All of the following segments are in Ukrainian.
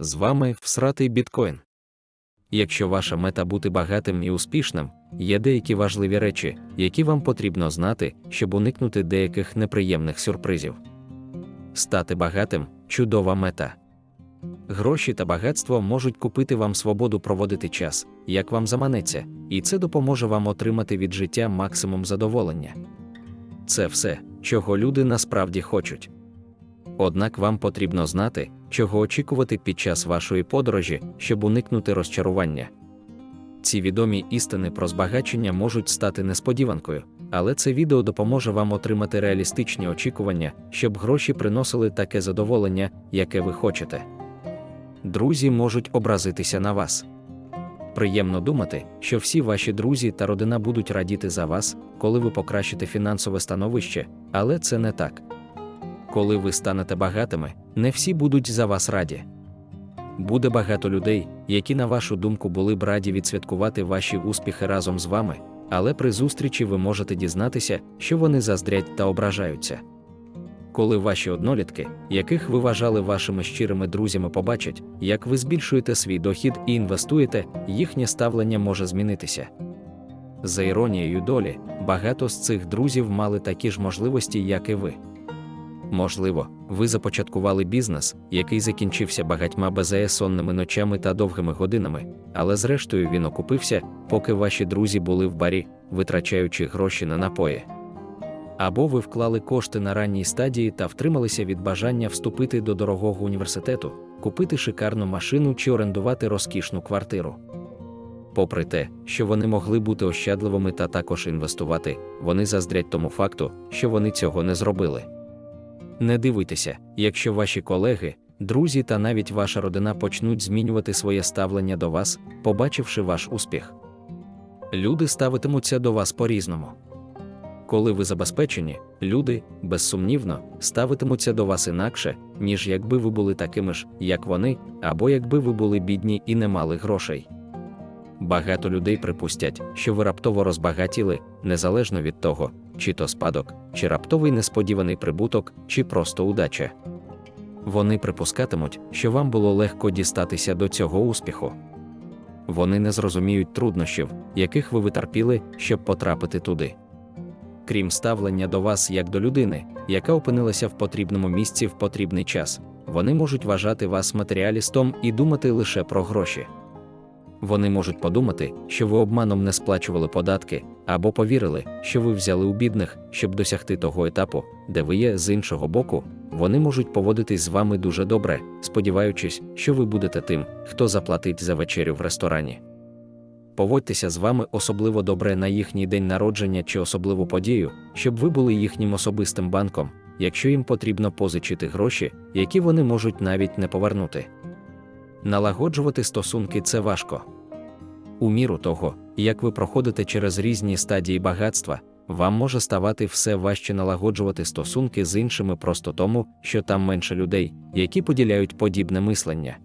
З вами всратий біткоін. Якщо ваша мета бути багатим і успішним, є деякі важливі речі, які вам потрібно знати, щоб уникнути деяких неприємних сюрпризів. Стати багатим чудова мета. Гроші та багатство можуть купити вам свободу проводити час, як вам заманеться, і це допоможе вам отримати від життя максимум задоволення. Це все, чого люди насправді хочуть. Однак вам потрібно знати, чого очікувати під час вашої подорожі, щоб уникнути розчарування. Ці відомі істини про збагачення можуть стати несподіванкою, але це відео допоможе вам отримати реалістичні очікування, щоб гроші приносили таке задоволення, яке ви хочете. Друзі можуть образитися на вас. Приємно думати, що всі ваші друзі та родина будуть радіти за вас, коли ви покращите фінансове становище, але це не так. Коли ви станете багатими, не всі будуть за вас раді. Буде багато людей, які, на вашу думку, були б раді відсвяткувати ваші успіхи разом з вами, але при зустрічі ви можете дізнатися, що вони заздрять та ображаються. Коли ваші однолітки, яких ви вважали вашими щирими друзями, побачать, як ви збільшуєте свій дохід і інвестуєте, їхнє ставлення може змінитися. За іронією долі, багато з цих друзів мали такі ж можливості, як і ви. Можливо, ви започаткували бізнес, який закінчився багатьма безсонними ночами та довгими годинами, але зрештою він окупився, поки ваші друзі були в барі, витрачаючи гроші на напої. Або ви вклали кошти на ранній стадії та втрималися від бажання вступити до дорогого університету, купити шикарну машину чи орендувати розкішну квартиру. Попри те, що вони могли бути ощадливими та також інвестувати, вони заздрять тому факту, що вони цього не зробили. Не дивуйтеся, якщо ваші колеги, друзі та навіть ваша родина почнуть змінювати своє ставлення до вас, побачивши ваш успіх. Люди ставитимуться до вас по-різному. Коли ви забезпечені, люди, безсумнівно, ставитимуться до вас інакше, ніж якби ви були такими ж, як вони, або якби ви були бідні і не мали грошей. Багато людей припустять, що ви раптово розбагатіли, незалежно від того, чи то спадок, чи раптовий несподіваний прибуток, чи просто удача. Вони припускатимуть, що вам було легко дістатися до цього успіху. Вони не зрозуміють труднощів, яких ви витерпіли, щоб потрапити туди. Крім ставлення до вас як до людини, яка опинилася в потрібному місці в потрібний час, вони можуть вважати вас матеріалістом і думати лише про гроші. Вони можуть подумати, що ви обманом не сплачували податки, або повірили, що ви взяли у бідних, щоб досягти того етапу, де ви є з іншого боку, вони можуть поводитись з вами дуже добре, сподіваючись, що ви будете тим, хто заплатить за вечерю в ресторані. Поводьтеся з вами особливо добре на їхній день народження чи особливу подію, щоб ви були їхнім особистим банком, якщо їм потрібно позичити гроші, які вони можуть навіть не повернути. Налагоджувати стосунки це важко. У міру того, як ви проходите через різні стадії багатства, вам може ставати все важче налагоджувати стосунки з іншими просто тому, що там менше людей, які поділяють подібне мислення.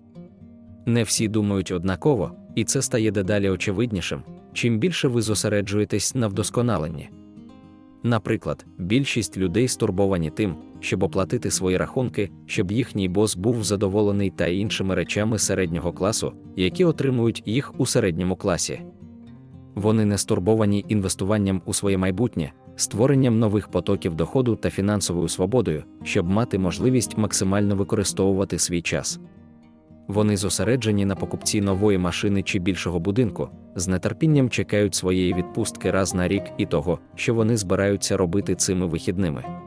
Не всі думають однаково, і це стає дедалі очевиднішим, чим більше ви зосереджуєтесь на вдосконаленні. Наприклад, більшість людей стурбовані тим, щоб оплатити свої рахунки, щоб їхній бос був задоволений та іншими речами середнього класу, які отримують їх у середньому класі. Вони не стурбовані інвестуванням у своє майбутнє, створенням нових потоків доходу та фінансовою свободою, щоб мати можливість максимально використовувати свій час. Вони зосереджені на покупці нової машини чи більшого будинку, з нетерпінням чекають своєї відпустки раз на рік і того, що вони збираються робити цими вихідними.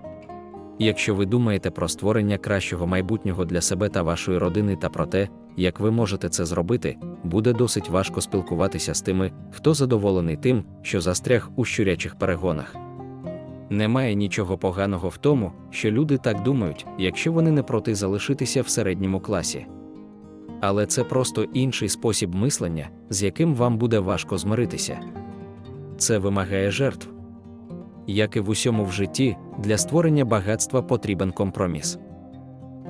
Якщо ви думаєте про створення кращого майбутнього для себе та вашої родини та про те, як ви можете це зробити, буде досить важко спілкуватися з тими, хто задоволений тим, що застряг у щурячих перегонах. Немає нічого поганого в тому, що люди так думають, якщо вони не проти залишитися в середньому класі. Але це просто інший спосіб мислення, з яким вам буде важко змиритися. Це вимагає жертв. Як і в усьому в житті, для створення багатства потрібен компроміс.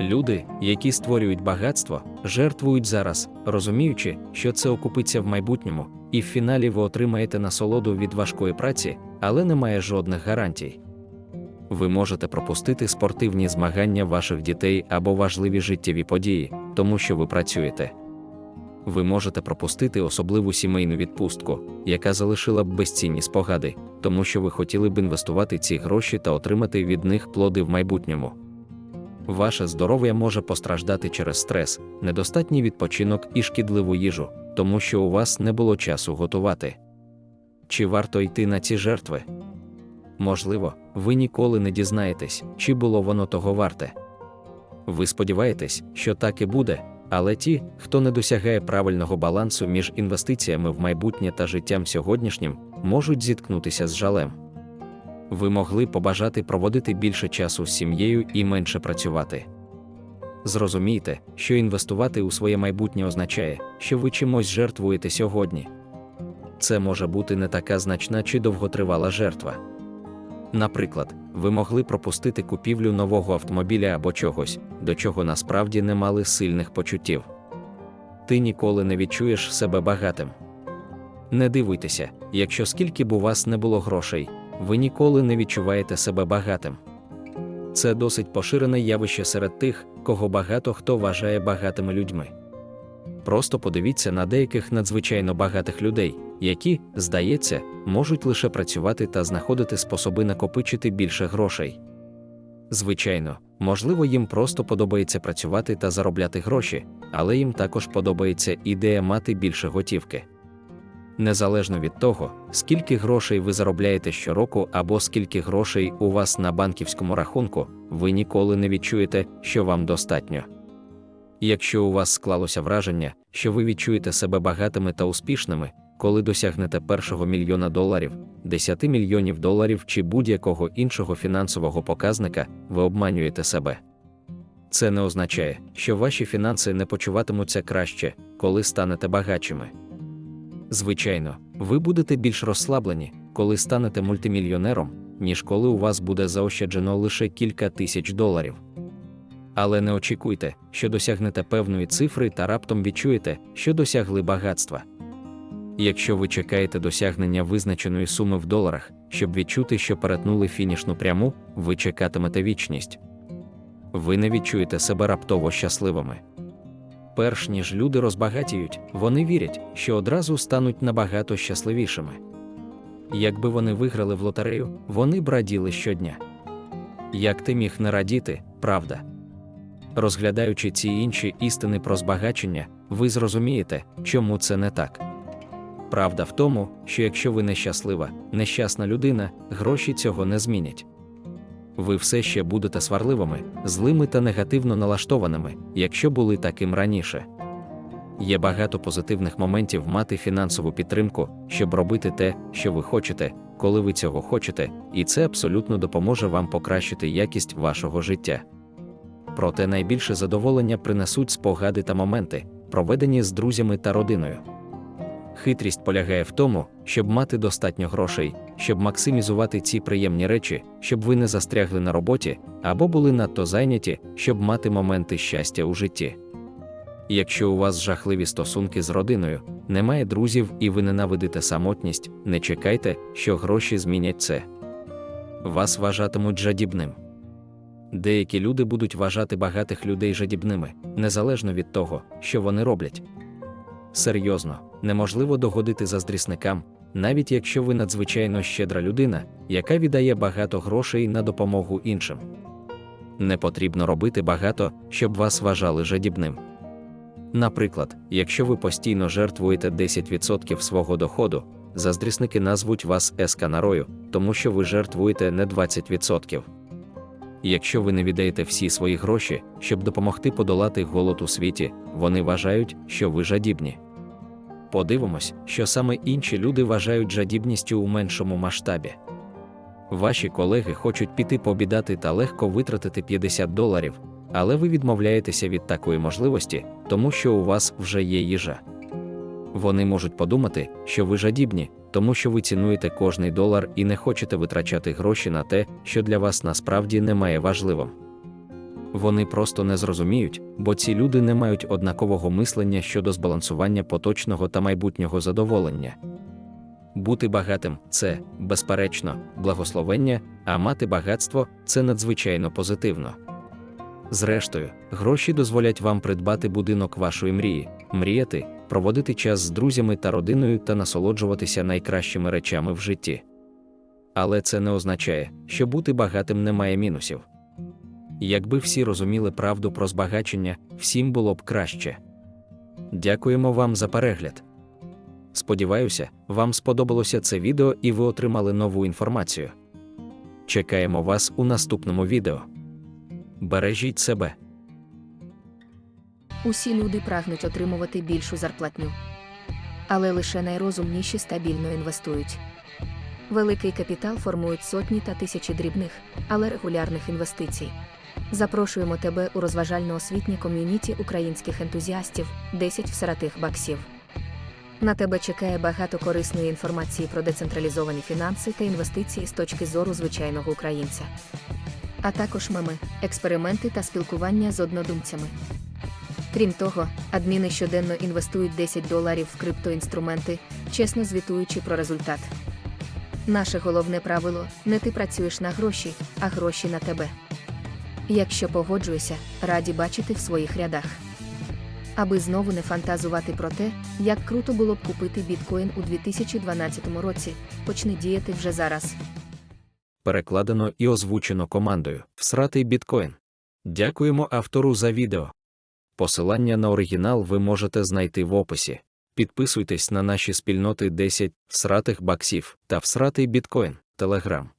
Люди, які створюють багатство, жертвують зараз, розуміючи, що це окупиться в майбутньому, і в фіналі ви отримаєте насолоду від важкої праці, але немає жодних гарантій. Ви можете пропустити спортивні змагання ваших дітей або важливі життєві події, тому що ви працюєте. Ви можете пропустити особливу сімейну відпустку, яка залишила б безцінні спогади, тому що ви хотіли б інвестувати ці гроші та отримати від них плоди в майбутньому. Ваше здоров'я може постраждати через стрес, недостатній відпочинок і шкідливу їжу, тому що у вас не було часу готувати. Чи варто йти на ці жертви? Можливо, ви ніколи не дізнаєтесь, чи було воно того варте. Ви сподіваєтесь, що так і буде, але ті, хто не досягає правильного балансу між інвестиціями в майбутнє та життям сьогоднішнім, можуть зіткнутися з жалем. Ви могли побажати проводити більше часу з сім'єю і менше працювати. Зрозумійте, що інвестувати у своє майбутнє означає, що ви чимось жертвуєте сьогодні. Це може бути не така значна чи довготривала жертва. Наприклад, ви могли пропустити купівлю нового автомобіля або чогось, до чого насправді не мали сильних почуттів. Ти ніколи не відчуєш себе багатим. Не дивуйтеся, якщо скільки б у вас не було грошей, ви ніколи не відчуваєте себе багатим. Це досить поширене явище серед тих, кого багато хто вважає багатими людьми. Просто подивіться на деяких надзвичайно багатих людей, які, здається, можуть лише працювати та знаходити способи накопичити більше грошей. Звичайно, можливо, їм просто подобається працювати та заробляти гроші, але їм також подобається ідея мати більше готівки. Незалежно від того, скільки грошей ви заробляєте щороку або скільки грошей у вас на банківському рахунку, ви ніколи не відчуєте, що вам достатньо. Якщо у вас склалося враження, що ви відчуєте себе багатими та успішними, коли досягнете першого мільйона доларів, 10 мільйонів доларів чи будь-якого іншого фінансового показника, ви обманюєте себе. Це не означає, що ваші фінанси не почуватимуться краще, коли станете багатшими. Звичайно, ви будете більш розслаблені, коли станете мультимільйонером, ніж коли у вас буде заощаджено лише кілька тисяч доларів. Але не очікуйте, що досягнете певної цифри та раптом відчуєте, що досягли багатства. Якщо ви чекаєте досягнення визначеної суми в доларах, щоб відчути, що перетнули фінішну пряму, ви чекатимете вічність. Ви не відчуєте себе раптово щасливими. Перш ніж люди розбагатіють, вони вірять, що одразу стануть набагато щасливішими. Якби вони виграли в лотерею, вони б раділи щодня. Як ти міг не радіти, правда? Розглядаючи ці інші істини про збагачення, ви зрозумієте, чому це не так. Правда в тому, що якщо ви нещаслива, нещасна людина, гроші цього не змінять. Ви все ще будете сварливими, злими та негативно налаштованими, якщо були таким раніше. Є багато позитивних моментів мати фінансову підтримку, щоб робити те, що ви хочете, коли ви цього хочете, і це абсолютно допоможе вам покращити якість вашого життя. Проте найбільше задоволення принесуть спогади та моменти, проведені з друзями та родиною. Хитрість полягає в тому, щоб мати достатньо грошей, щоб максимізувати ці приємні речі, щоб ви не застрягли на роботі або були надто зайняті, щоб мати моменти щастя у житті. Якщо у вас жахливі стосунки з родиною, немає друзів і ви ненавидите самотність, не чекайте, що гроші змінять це. Вас вважатимуть жадібним. Деякі люди будуть вважати багатих людей жадібними, незалежно від того, що вони роблять. Серйозно, неможливо догодити заздрісникам, навіть якщо ви надзвичайно щедра людина, яка віддає багато грошей на допомогу іншим. Не потрібно робити багато, щоб вас вважали жадібним. Наприклад, якщо ви постійно жертвуєте 10% свого доходу, заздрісники назвуть вас есканарою, тому що ви жертвуєте не 20%. Якщо ви не віддаєте всі свої гроші, щоб допомогти подолати голод у світі, вони вважають, що ви жадібні. Подивимось, що саме інші люди вважають жадібністю у меншому масштабі. Ваші колеги хочуть піти пообідати та легко витратити 50 доларів, але ви відмовляєтеся від такої можливості, тому що у вас вже є їжа. Вони можуть подумати, що ви жадібні, тому що ви цінуєте кожний долар і не хочете витрачати гроші на те, що для вас насправді немає важливим. Вони просто не зрозуміють, бо ці люди не мають однакового мислення щодо збалансування поточного та майбутнього задоволення. Бути багатим це, безперечно, благословення, а мати багатство це надзвичайно позитивно. Зрештою, гроші дозволять вам придбати будинок вашої мрії, мріяти, проводити час з друзями та родиною та насолоджуватися найкращими речами в житті. Але це не означає, що бути багатим не має мінусів. Якби всі розуміли правду про збагачення, всім було б краще. Дякуємо вам за перегляд. Сподіваюся, вам сподобалося це відео і ви отримали нову інформацію. Чекаємо вас у наступному відео. Бережіть себе. Усі люди прагнуть отримувати більшу зарплатню. Але лише найрозумніші стабільно інвестують. Великий капітал формують сотні та тисячі дрібних, але регулярних інвестицій. Запрошуємо тебе у розважально-освітнє ком'юніті українських ентузіастів 10 всаратих баксів. На тебе чекає багато корисної інформації про децентралізовані фінанси та інвестиції з точки зору звичайного українця. А також меми, експерименти та спілкування з однодумцями. Крім того, адміни щоденно інвестують 10 доларів в криптоінструменти, чесно звітуючи про результат. Наше головне правило не ти працюєш на гроші, а гроші на тебе. Якщо погоджуєшся, раді бачити в своїх рядах. Аби знову не фантазувати про те, як круто було б купити біткоін у 2012 році, почни діяти вже зараз. Перекладено і озвучено командою Всратий біткоін. Дякуємо автору за відео. Посилання на оригінал ви можете знайти в описі. Підписуйтесь на наші спільноти 10 всратих баксів та всратий біткоін, Телеграм.